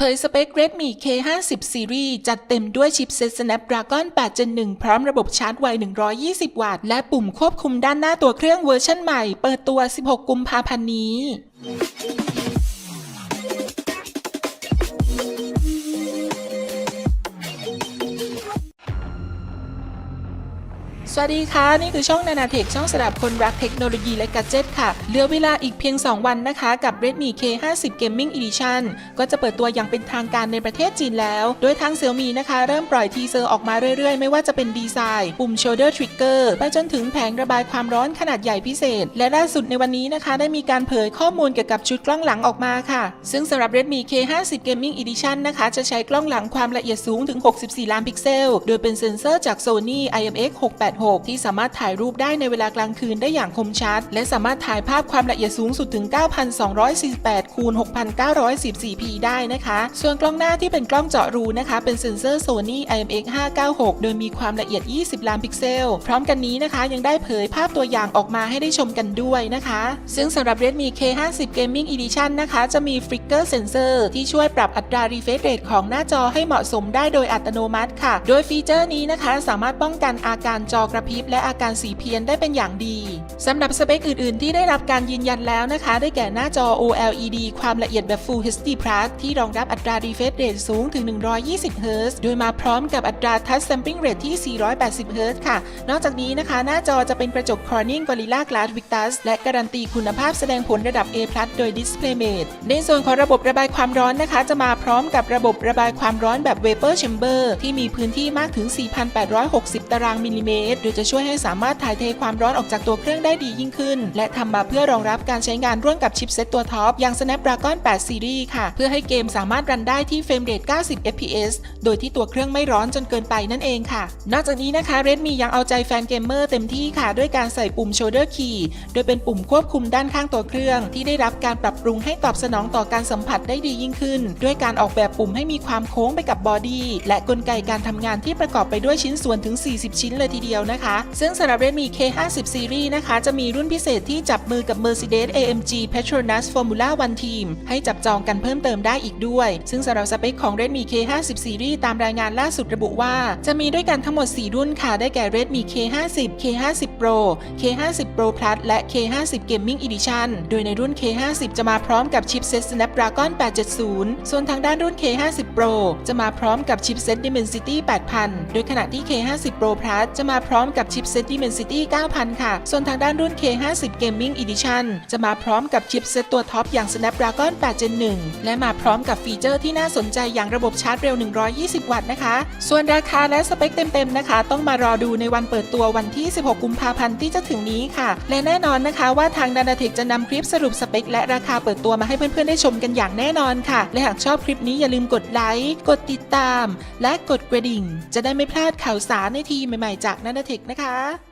เผยสเปค Redmi K50 Series จัดเต็มด้วยชิปเซ็ต Snapdragon 8 Gen 1 พร้อมระบบชาร์จไว 120 วัตต์ และปุ่มควบคุมด้านหน้าตัวเครื่องเวอร์ชันใหม่ เปิดตัว 16 กุมภาพันธ์นี้ วัสดีค่ะ นี่คือช่องนานาเทคช่องสำหรับคนรักเทคโนโลยีและกัจเจตค่ะ เหลือเวลาอีกเพียง 2 วันนะคะ กับ Redmi K50 Gaming Edition ก็จะเปิดตัวอย่างเป็นทางการในประเทศจีนแล้ว โดยทาง Xiaomi นะคะ เริ่มปล่อยทีเซอร์ออกมาเรื่อยๆ ไม่ว่าจะเป็นดีไซน์ ปุ่ม shoulder trigger ไปจนถึงแผงระบายความร้อนขนาดใหญ่พิเศษ และล่าสุดในวันนี้นะคะ ได้มีการเผยข้อมูลเกี่ยวกับชุดกล้องหลังออกมาค่ะ ซึ่งสำหรับ Redmi K50 Gaming Edition นะคะจะใช้กล้องหลังความละเอียดสูงถึง 64 ล้านพิกเซล โดยเป็นเซ็นเซอร์จาก Sony IMX 686ที่สามารถถ่ายรูปได้ในเวลากลางคืนได้อย่างคมชัด และสามารถถ่ายภาพความละเอียดสูงสุดถึง 9,248 คูณ 6,914p ได้นะคะ ส่วนกล้องหน้าที่เป็นกล้องเจาะรูนะคะ เป็นเซ็นเซอร์ Sony IMX 596 โดยมีความละเอียด 20 ล้านพิกเซล พร้อมกันนี้นะคะยังได้เผยภาพตัวอย่างออกมาให้ได้ชมกันด้วยนะคะ ซึ่งสำหรับ Redmi K50 Gaming Edition นะคะ จะมี Flicker Sensor ที่ช่วยปรับอัตรา refresh rate ของหน้าจอให้เหมาะสมได้โดยอัตโนมัติค่ะ โดยฟีเจอร์นี้นะคะ สามารถป้องกันอาการจอกระพริบและอาการสีเพี้ยนได้เป็นอย่างดีสำหรับสเปคอื่นๆ ที่ได้รับการยืนยันแล้วนะคะ ได้แก่หน้าจอ OLED ความละเอียดแบบ Full HD Plus ที่รองรับอัตรา refresh rate สูงถึง 120 Hz โดยมาพร้อมกับอัตรา Touch Sampling Rate ที่ 480 Hz ค่ะ นอกจากนี้นะคะ หน้าจอจะเป็นกระจก Corning Gorilla Glass Victus และการันตีคุณภาพแสดงผลระดับ A+ โดย DisplayMate ในส่วนของระบบระบายความร้อนนะคะ จะมาพร้อมกับระบบระบายความร้อนแบบ Vapor Chamber ที่มีพื้นที่มากถึง 4,860 ตารางมิลลิเมตรโดยจะช่วยให้สามารถถ่ายเทความร้อนออกจากตัวเครื่องได้ดียิ่งขึ้น และทำมาเพื่อรองรับการใช้งานร่วมกับชิปเซตตัวท็อปอย่าง Snapdragon 8 Series ค่ะ เพื่อให้เกมสามารถรันได้ที่เฟรมเรท90 fps โดยที่ตัวเครื่องไม่ร้อนจนเกินไปนั่นเองค่ะ นอกจากนี้นะคะ Redmi ยังเอาใจแฟนเกมเมอร์เต็มที่ค่ะ ด้วยการใส่ปุ่ม shoulder key โดยเป็นปุ่มควบคุมด้านข้างตัวเครื่อง ที่ได้รับการปรับปรุงให้ตอบสนองต่อการสัมผัสได้ดียิ่งขึ้น ด้วยการออกแบบปุ่มให้มีความโค้งไปกับบอดี้และกลไกการทำงานที่ประกอบไปด้วยชิ้นส่วนถึง 40 ชิ้นเลยทีเดียวนะคะ ซึ่งสำหรับ Redmi K50 Series นะคะ จะมีรุ่นพิเศษที่จับมือกับ Mercedes AMG Petronas Formula One Team ให้จับจองกันเพิ่มเติมได้อีกด้วย ซึ่งสำหรับสเปคของ Redmi K50 Series ตามรายงานล่าสุดระบุว่า จะมีด้วยกันทั้งหมด 4 รุ่นค่ะ ได้แก่ Redmi K50 K50 Pro K50 Pro Plus และ K50 Gaming Edition โดยในรุ่น K50 จะมาพร้อมกับชิปเซ็ต Snapdragon 870 ส่วนทางด้านรุ่น K50 Pro จะมาพร้อมกับชิปเซ็ต Dimensity 8000 โดยขณะที่ K50 Pro Plus จะมาพร้อม้อมกับชิปเซต Dimensity 9000 ค่ะ ส่วนทางด้านรุ่น K50 Gaming Edition จะมาพร้อมกับชิปเซ็ตตัวท็อปอย่าง Snapdragon 8 Gen 1 และมาพร้อมกับฟีเจอร์ที่น่าสนใจอย่างระบบชาร์จเร็ว 120 วัตต์นะคะ ส่วนราคาและสเปคเต็มๆนะคะ ต้องมารอดูในวันเปิดตัววันที่ 16 กุมภาพันธ์ที่จะถึงนี้ค่ะ และแน่นอนนะคะว่าทางดานาเทคจะนำคลิปสรุปสเปคและราคาเปิดตัวมาให้เพื่อนๆได้ชมกันอย่างแน่นอนค่ะ และหากชอบคลิปนี้อย่าลืมกดไลค์กดติดตาม และกดกระดิ่ง จะได้ไม่พลาดข่าวสารในทีใหม่ๆจากนานาเทคนะคะ